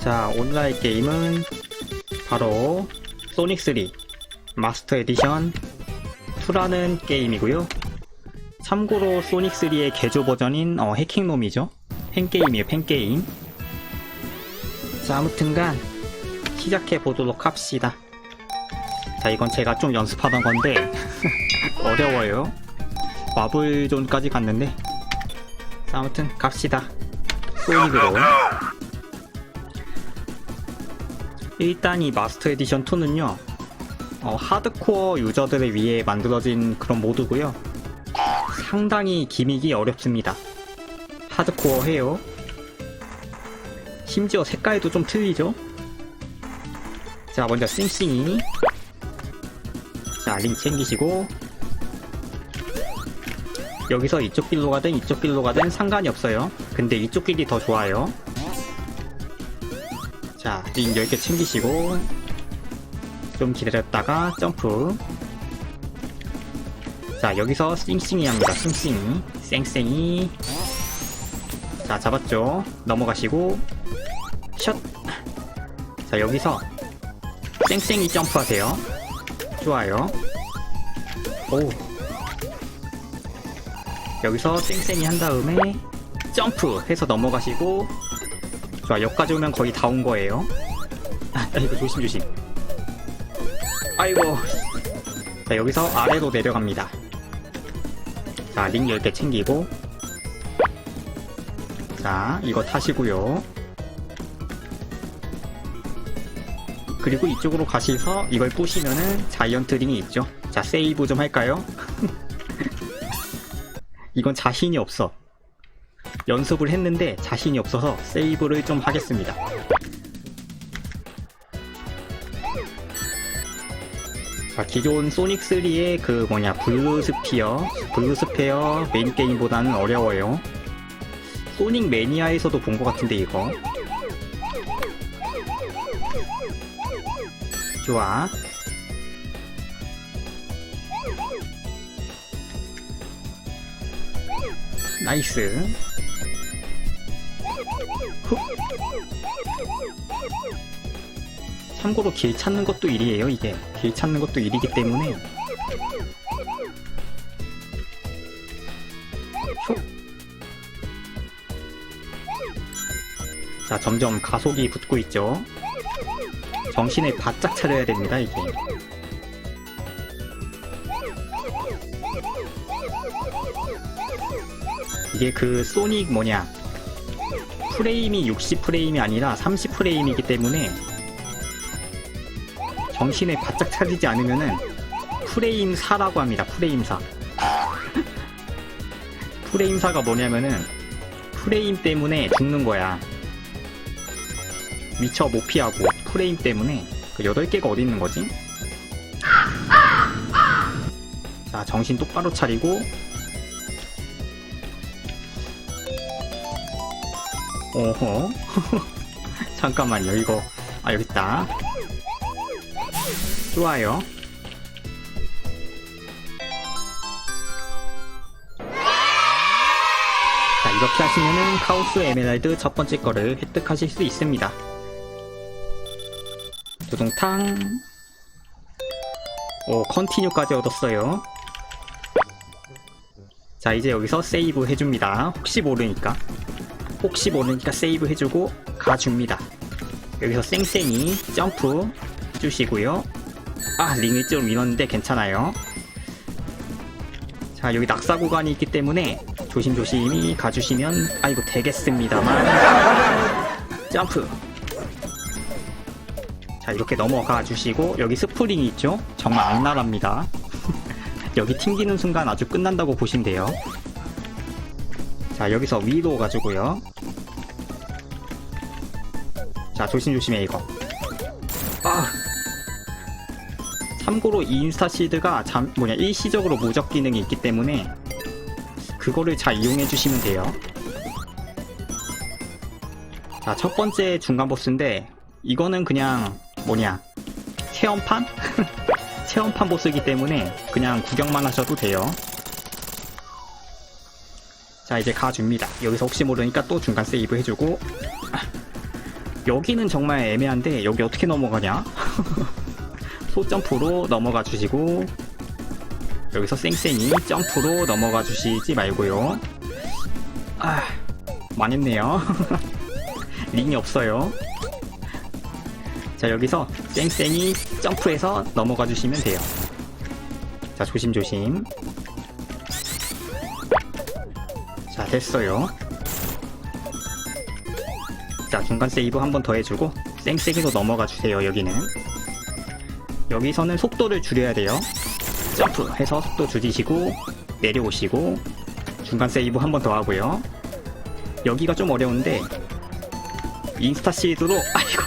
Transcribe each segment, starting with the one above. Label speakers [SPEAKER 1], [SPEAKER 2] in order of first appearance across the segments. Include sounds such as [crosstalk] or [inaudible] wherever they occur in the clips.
[SPEAKER 1] 자, 온라인 게임은 바로 소닉3 마스터 에디션 2라는 게임이고요. 참고로 소닉3의 개조 버전인 어, 해킹놈이죠. 팬게임이에요, 팬게임. 자, 아무튼간 시작해 보도록 합시다. 자, 이건 제가 좀 연습하던 건데 [laughs] 어려워요. 마블존까지 갔는데 자, 아무튼 갑시다. 소닉으로. 일단 이 마스터 에디션 2는요. 어, 하드코어 유저들을 위해 만들어진 그런 모드고요. 상당히 기믹이 어렵습니다. 하드코어 해요. 심지어 색깔도 좀 틀리죠? 자, 먼저 싱싱이. 자, 링 챙기시고. 여기서 이쪽 길로 가든 이쪽 길로 가든 상관이 없어요. 근데 이쪽 길이 더 좋아요. 자, 링 10개 챙기시고. 좀 기다렸다가 점프. 자, 여기서 싱싱이 합니다. 싱싱이. 쌩쌩이. 자, 잡았죠. 넘어가시고. 샷. 자, 여기서 쌩쌩이 점프하세요. 좋아요. 오. 여기서 쌩쌩이 한 다음에 점프 해서 넘어가시고 좋아 여기까지 오면 거의 다 온 거예요 아 이거 조심 조심 아이고 자 여기서 아래로 내려갑니다 자링 10개 챙기고 자 이거 타시고요 그리고 이쪽으로 가셔서 이걸 부시면은 자이언트 링이 있죠 자 세이브 좀 할까요? [laughs] 이건 자신이 없어. 연습을 했는데 자신이 없어서 세이브를 좀 하겠습니다. 기존 소닉3의 그 뭐냐, 블루스피어, 블루스페어 메인 게임보다는 어려워요. 소닉 매니아에서도 본 것 같은데, 이거. 좋아. 나이스. 참고로 길 찾는 것도 일이에요, 이게. 길 찾는 것도 일이기 때문에. 훅. 자, 점점 가속이 붙고 있죠. 정신을 바짝 차려야 됩니다, 이게. 이게 그 소닉 뭐냐 프레임이 60프레임이 아니라 30프레임이기 때문에 정신을 바짝 차리지 않으면은 프레임 4라고 합니다. 프레임 4. [laughs] 프레임 4가 뭐냐면은 프레임 때문에 죽는 거야. 미처 못 피하고 프레임 때문에 그 8개가 어디 있는 거지? 자, 정신 똑바로 차리고 오호 [laughs] 잠깐만요 이거 아 여기 있다 좋아요. 자 이렇게 하시면은 카오스 에메랄드 첫 번째 거를 획득하실 수 있습니다. 두둥탕. 오 컨티뉴까지 얻었어요. 자 이제 여기서 세이브 해줍니다. 혹시 모르니까. 혹시 모르니까 세이브 해주고 가줍니다. 여기서 쌩쌩이 점프 해주시고요. 아 링을 좀 밀었는데 괜찮아요. 자 여기 낙사 구간이 있기 때문에 조심조심히 가주시면 아이고 되겠습니다만. 점프. 자 이렇게 넘어가 주시고 여기 스프링이 있죠? 정말 악랄합니다. [laughs] 여기 튕기는 순간 아주 끝난다고 보시면 돼요. 자 여기서 위로 가지고요. 자 조심조심해 이거 참고로 이 인스타시드가 잠 뭐냐 일시적으로 무적 기능이 있기 때문에 그거를 잘 이용해 주시면 돼요 자 첫 번째 중간 보스인데 이거는 그냥 뭐냐 체험판? [laughs] 체험판 보스이기 때문에 그냥 구경만 하셔도 돼요 자 이제 가줍니다 여기서 혹시 모르니까 또 중간 세이브 해주고 여기는 정말 애매한데 여기 어떻게 넘어가냐? [laughs] 소점프로 넘어가 주시고 여기서 쌩쌩이 점프로 넘어가 주시지 말고요. 아, 망했네요. [laughs] 링이 없어요. 자, 여기서 쌩쌩이 점프해서 넘어가 주시면 돼요. 자, 조심조심. 자, 됐어요. 자, 중간 세이브 한 번 더 해주고 쌩쌩이로 넘어가 주세요, 여기는. 여기서는 속도를 줄여야 돼요. 점프 해서 속도 줄이시고 내려오시고 중간 세이브 한 번 더 하고요. 여기가 좀 어려운데 인스타 시드로 [laughs] 아이고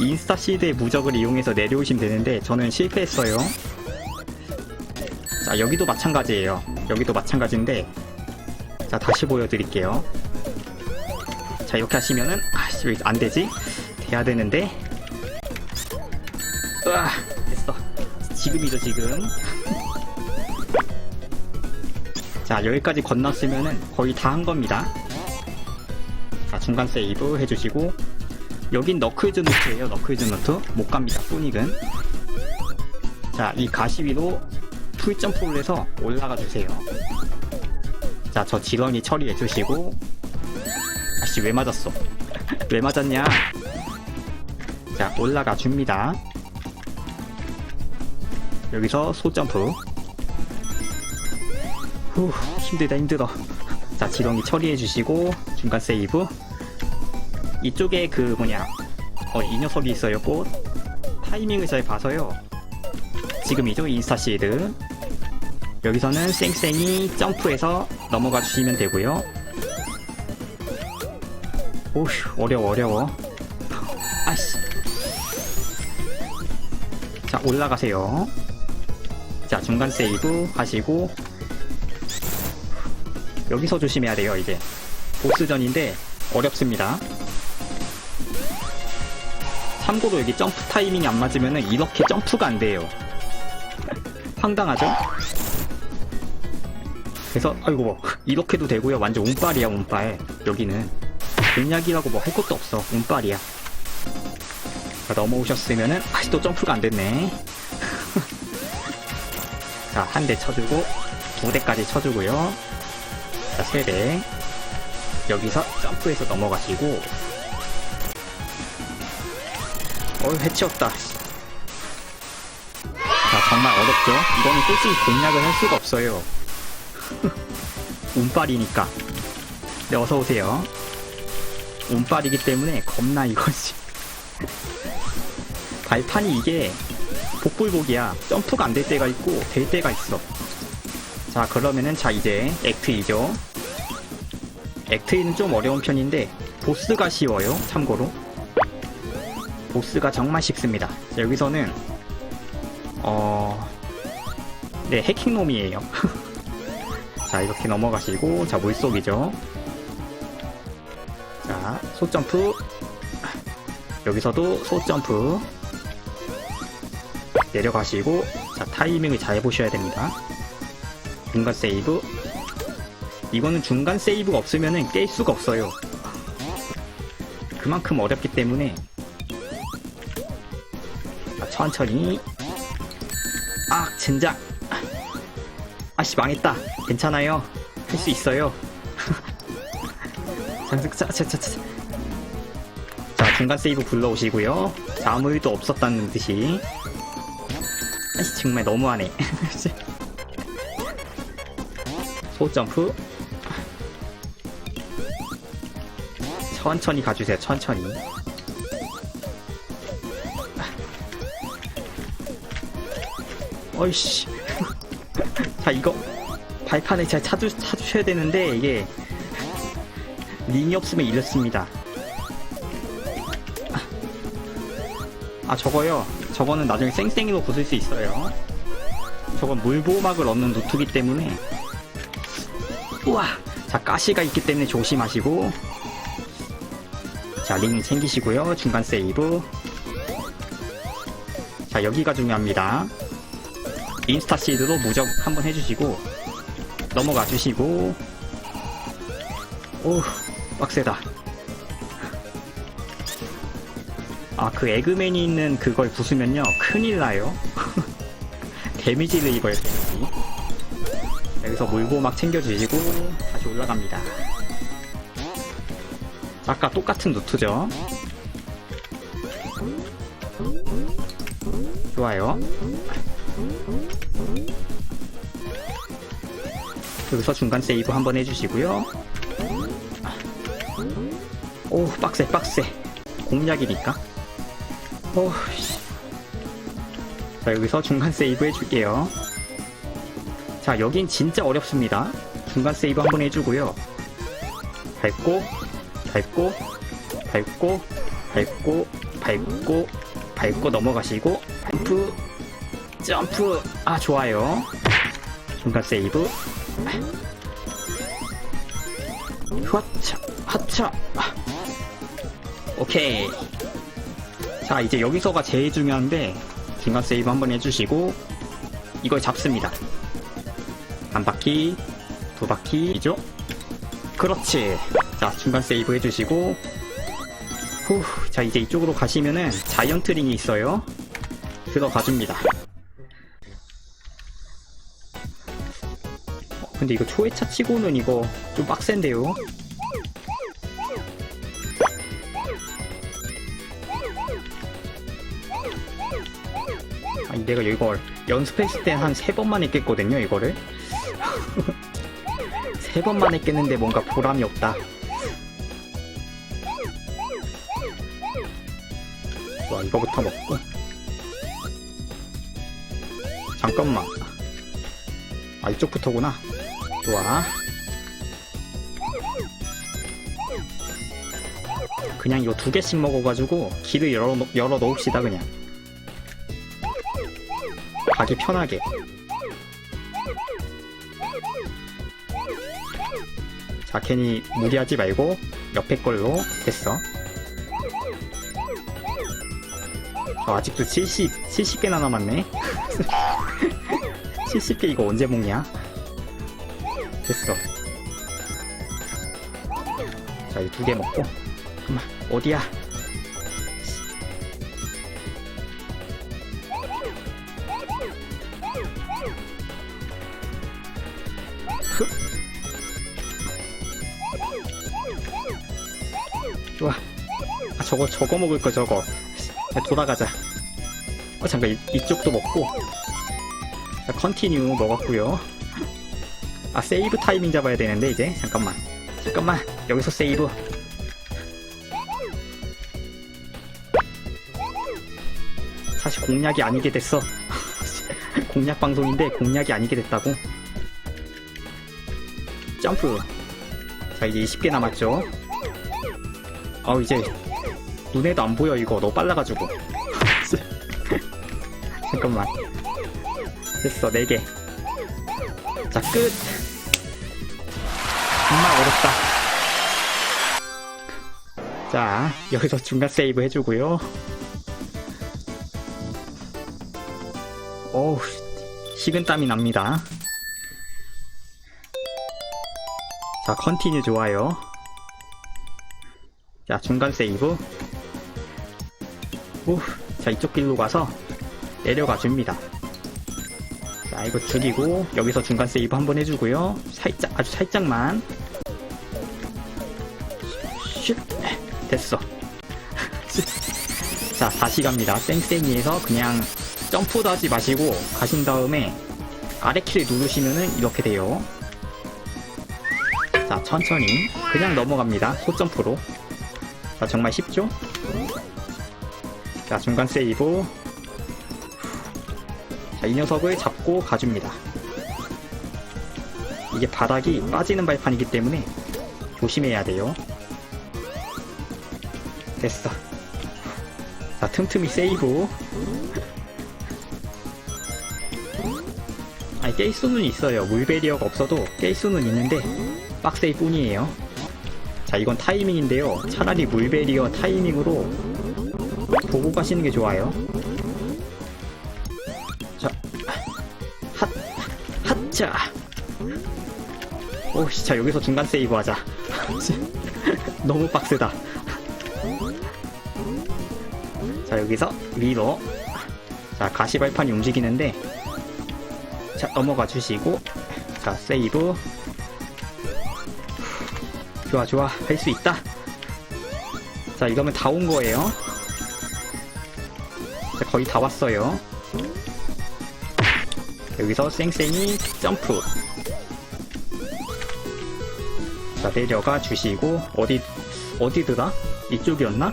[SPEAKER 1] 인스타 시드의 무적을 이용해서 내려오시면 되는데 저는 실패했어요. 자 여기도 마찬가지예요. 여기도 마찬가지인데 자 다시 보여드릴게요. 자 이렇게 하시면은 아씨 왜 안 되지? 돼야 되는데 으아 됐어. 지금이죠 지금. 자 여기까지 건넜으면은 거의 다 한 겁니다. 자 중간 세이브 해주시고 여긴 너클즈 노트예요 너클즈 노트 못 갑니다 소닉은 자이 가시 위로 풀 점프를 해서 올라가 주세요. 자 저 지렁이 처리해 주시고 아씨 왜 맞았어? [laughs] 왜 맞았냐? 자 올라가 줍니다. 여기서 소점프. 후 힘들다 힘들어. 자 지렁이 처리해 주시고 중간 세이브. 이쪽에 그 뭐냐 어 이 녀석이 있어요 꽃. 타이밍을 잘 봐서요. 지금이죠 인스타 시드. 여기서는 쌩쌩이 점프해서 넘어가 주시면 되고요. 오휴 어려워 어려워. [laughs] 아씨. 자 올라가세요. 자 중간 세이브 하시고 여기서 조심해야 돼요 이제. 보스전인데 어렵습니다. 참고로 여기 점프 타이밍이 안 맞으면 이렇게 점프가 안 돼요. 황당하죠? 그래서 아이고 뭐 이렇게도 되고요. 완전 운빨이야 운빨. 여기는. 공략이라고 뭐 할 것도 없어. 운빨이야. 자, 넘어오셨으면은 아직도 점프가 안 됐네 자, 한 대 쳐주고, 두 대까지 쳐주고요. 자, 세 대. 여기서 점프해서 넘어가시고, 어휴, 해치웠다. 자, 정말 어렵죠? 이거는 솔직히 공략을 할 수가 없어요. [laughs] 운빨이니까. 네, 어서오세요. 운빨이기 때문에 겁나 이것이. [laughs] 발판이 이게 복불복이야. 점프가 안 될 때가 있고 될 때가 있어. 자 그러면은 자 이제 액트 2죠. 액트 2는 좀 어려운 편인데 보스가 쉬워요. 참고로 보스가 정말 쉽습니다. 자, 여기서는 어... 네 해킹놈이에요. [laughs] 자 이렇게 넘어가시고 자 물속이죠. 자 소점프 여기서도 소점프 내려가시고 자 타이밍을 잘 보셔야 됩니다. 중간 세이브. 이거는 중간 세이브가 없으면 깰 수가 없어요. 그만큼 어렵기 때문에. 자, 천천히. 아 젠장 아씨 망했다. 괜찮아요. 할 수 있어요. [laughs] 자 자 자 자 자. 중간 세이브 불러오시고요. 자, 아무 일도 없었다는 듯이 아씨 정말 너무하네. [laughs] 소점프 천천히 가주세요 천천히. 어이씨. [laughs] 자 이거. 발판을 잘 찾으, 찾으셔야 되는데 이게 링이 없으면 이렇습니다. 아 저거요 저거는 나중에 쌩쌩이로 부술 수 있어요. 저건 물보호막을 얻는 노트기 때문에. 우와 자 가시가 있기 때문에 조심하시고. 자 링 챙기시고요. 중간 세이브. 자 여기가 중요합니다. 인스타 시드로 무적 한번 해주시고 넘어가 주시고. 오 빡세다 아, 그 에그맨이 있는 그걸 부수면요. 큰일 나요. [laughs] 데미지를 입어요, 데미지. 여기서 물고 막 챙겨주시고, 다시 올라갑니다. 아까 똑같은 루트죠? 좋아요. 여기서 중간 세이브 한번 해주시고요. 오, 빡세, 빡세. 공략이니까. 오, 씨. 자, 여기서 중간 세이브 해줄게요. 자, 여긴 진짜 어렵습니다. 중간 세이브 한번 해주고요. 밟고, 밟고, 밟고, 밟고, 밟고, 밟고 넘어가시고, 점프, 점프. 아, 좋아요. 중간 세이브. 후아차, 하차. 아. 오케이. 자, 이제 여기서가 제일 중요한데, 중간 세이브 한번 해주시고, 이걸 잡습니다. 한 바퀴, 두 바퀴죠? 그렇지. 자, 중간 세이브 해주시고, 후, 자, 이제 이쪽으로 가시면은 자이언트 링이 있어요. 들어가줍니다. 어, 근데 이거 초회차 치고는 이거 좀 빡센데요? 내가 이걸 연습했을 때한세 번만 했겠거든요, 이거를. [laughs] 세 번만 했겠는데 뭔가 보람이 없다. 와, 이거부터 먹고. 잠깐만. 아, 이쪽부터구나. 좋아. 그냥 이거 두 개씩 먹어가지고 길을 열어, 놓- 열어 놓읍시다, 그냥. 가기 편하게. 자, 괜히 무리하지 말고 옆에 걸로 됐어. 저 아직도 70, 70개나 남았네. [laughs] 70개 이거 언제 먹냐? 됐어. 자, 이 두 개 먹고. 그만, 어디야? 좋아. 아, 저거, 저거 먹을 거, 저거. 야, 돌아가자. 어, 잠깐, 이, 이쪽도 먹고. 자, 컨티뉴 먹었고요 아, 세이브 타이밍 잡아야 되는데, 이제. 잠깐만. 잠깐만. 여기서 세이브. 사실 공략이 아니게 됐어. [laughs] 공략 방송인데 공략이 아니게 됐다고. 점프. 자, 이제 20개 남았죠. 아, 이제 눈에도 안 보여 이거 너무 빨라가지고. [laughs] 잠깐만. 됐어, 4개. 자, 끝. 정말 어렵다. 자, 여기서 중간 세이브 해주고요. 어우, 식은땀이 납니다. 자, 컨티뉴 좋아요. 자, 중간 세이브. 오, 자, 이쪽 길로 가서 내려가 줍니다. 자, 이거 죽이고, 여기서 중간 세이브 한번 해주고요. 살짝, 아주 살짝만. 슛! 됐어. [laughs] 자, 다시 갑니다. 쌩쌩이에서 그냥 점프도 하지 마시고 가신 다음에 아래 키를 누르시면은 이렇게 돼요. 자, 천천히 그냥 넘어갑니다. 소점프로. 자, 정말 쉽죠? 자, 중간 세이브. 자, 이 녀석을 잡고 가줍니다. 이게 바닥이 빠지는 발판이기 때문에 조심해야 돼요. 됐어. 자, 틈틈이 세이브. 아니, 깰 수는 있어요. 물베리어가 없어도 깰 수는 있는데, 빡세일 뿐이에요. 자, 이건 타이밍인데요. 차라리 물베리어 타이밍으로 보고 가시는 게 좋아요. 자, 핫, 핫자. 오, 씨, 자, 여기서 중간 세이브 하자. [laughs] 자 여기서 위로 자 가시발판이 움직이는데 자 넘어가 주시고 자 세이브 좋아 좋아 할 수 있다 자 이거면 다 온 거예요 자 거의 다 왔어요 여기서 쌩쌩이 점프 자 내려가 주시고 어디 어디더라? 이쪽이었나?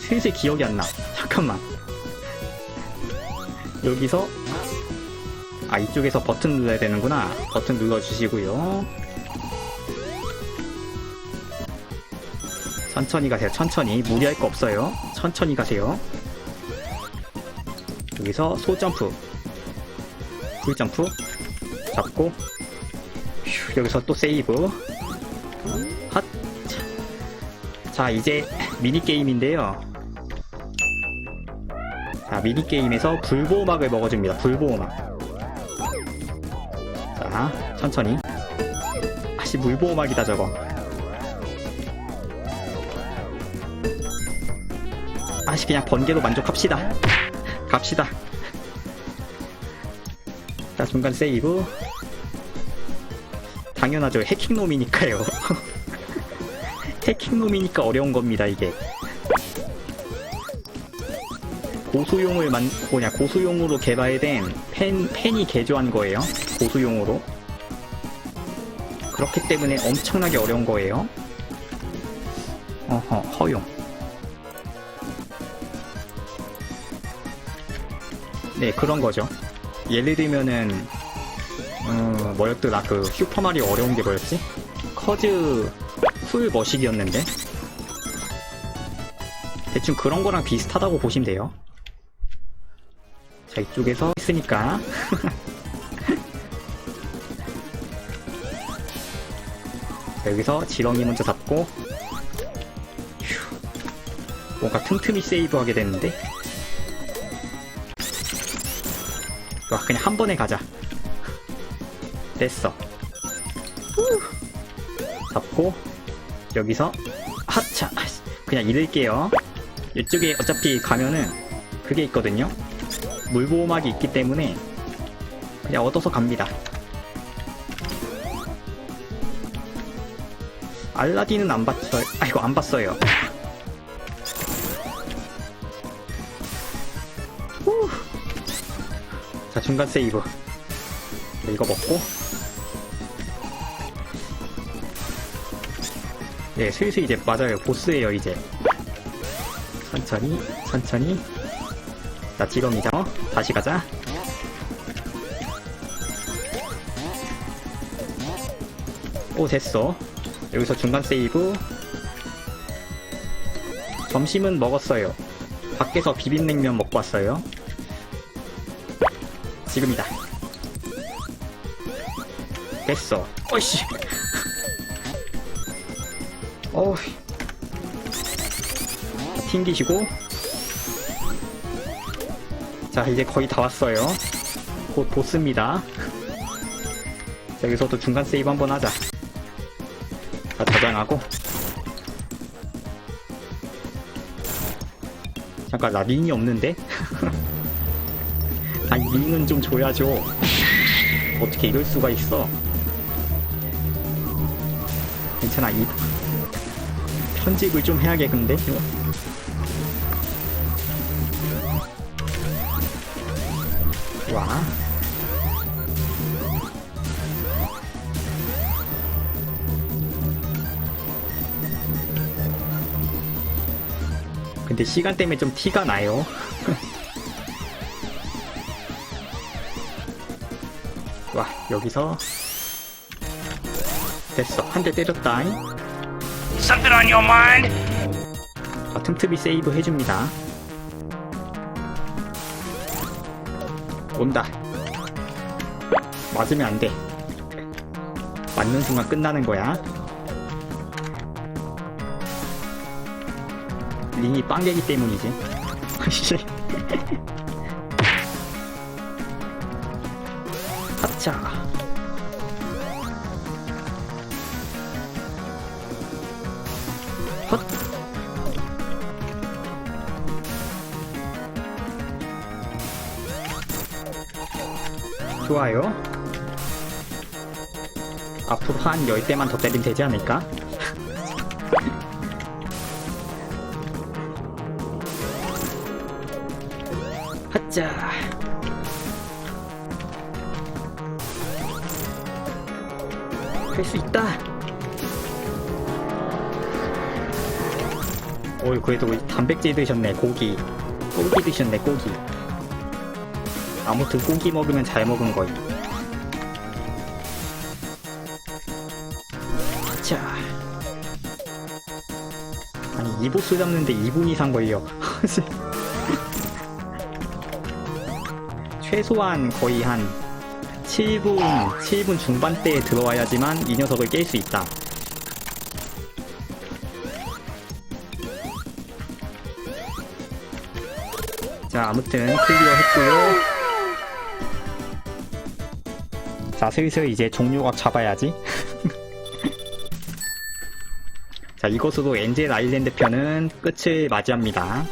[SPEAKER 1] 슬슬 기억이 안 나. 잠깐만. 여기서 아 이쪽에서 버튼 눌러야 되는구나. 버튼 눌러주시고요. 천천히 가세요. 천천히 무리할 거 없어요. 천천히 가세요. 여기서 소 점프, 불 점프 잡고 휴, 여기서 또 세이브. 핫. 자 이제 미니 게임인데요. 자 미니 게임에서 불보호막을 먹어줍니다. 불보호막. 자 천천히. 아씨 물보호막이다 저거. 아씨 그냥 번개로 만족합시다. 갑시다. 자 중간 세이브. 당연하죠. 해킹놈이니까요. [laughs] 해킹놈이니까 어려운 겁니다, 이게. 고수용을 만, 뭐냐, 고수용으로 개발된 펜, 펜이 개조한 거예요. 고수용으로. 그렇기 때문에 엄청나게 어려운 거예요. 어허, 허용. 네, 그런 거죠. 예를 들면은, 어, 뭐였더라, 그, 슈퍼마리오 어려운 게 뭐였지? 커즈, 풀 머시기였는데? 대충 그런 거랑 비슷하다고 보시면 돼요. 자, 이쪽에서 있으니까. [laughs] 자, 여기서 지렁이 먼저 잡고. 휴. 뭔가 틈틈이 세이브 하게 되는데? 와, 그냥 한 번에 가자. 됐어. 후. 잡고 여기서 하차 그냥 잃을게요 이쪽에 어차피 가면은 그게 있거든요 물보호막이 있기 때문에 그냥 얻어서 갑니다 알라딘은 안 봤어요 아이고 안 봤어요 자 중간 세이브 네, 이거 먹고 네, 슬슬 이제 맞아요. 보스예요, 이제. 천천히, 천천히. 자, 지렁이죠. 다시 가자. 오, 됐어. 여기서 중간 세이브. 점심은 먹었어요. 밖에서 비빔냉면 먹고 왔어요. 지금이다. 됐어. 어이씨. 어우 튕기시고 자 이제 거의 다 왔어요 곧 보스입니다 자, 여기서도 중간 세이브 한번 하자 자 저장하고 잠깐 나 링이 없는데? [laughs] 아니 링은 좀 줘야죠. 어떻게 이럴 수가 있어? 괜찮아 이 편집을 좀 해야겠는데? 와. 근데 시간 때문에 좀 티가 나요 와 여기서 됐어 한 대 때렸다
[SPEAKER 2] Something on your mind?
[SPEAKER 1] 자, 틈틈이 세이브 해줍니다. 온다. 맞으면 안 돼. 맞는 순간 끝나는 거야. 링이 빵개기 때문이지. [laughs] 자. 헛. 좋아요. 앞으로 한 10대만 더 때리면 되지 않을까? 하자. 할수 있다. 어이, 그래도 단백질 드셨네, 고기. 고기 드셨네, 고기. 아무튼 고기 먹으면 잘 먹은 거임. 자. 아니, 이 보스 잡는데 2분 이상 걸려. [laughs] 최소한 거의 한 7분, 7분 중반대에 들어와야지만 이 녀석을 깰 수 있다. 자, 아무튼 클리어 했고요. 자, 슬슬 이제 종료각 잡아야지. [laughs] 자, 이것으로 엔젤 아일랜드 편은 끝을 맞이합니다.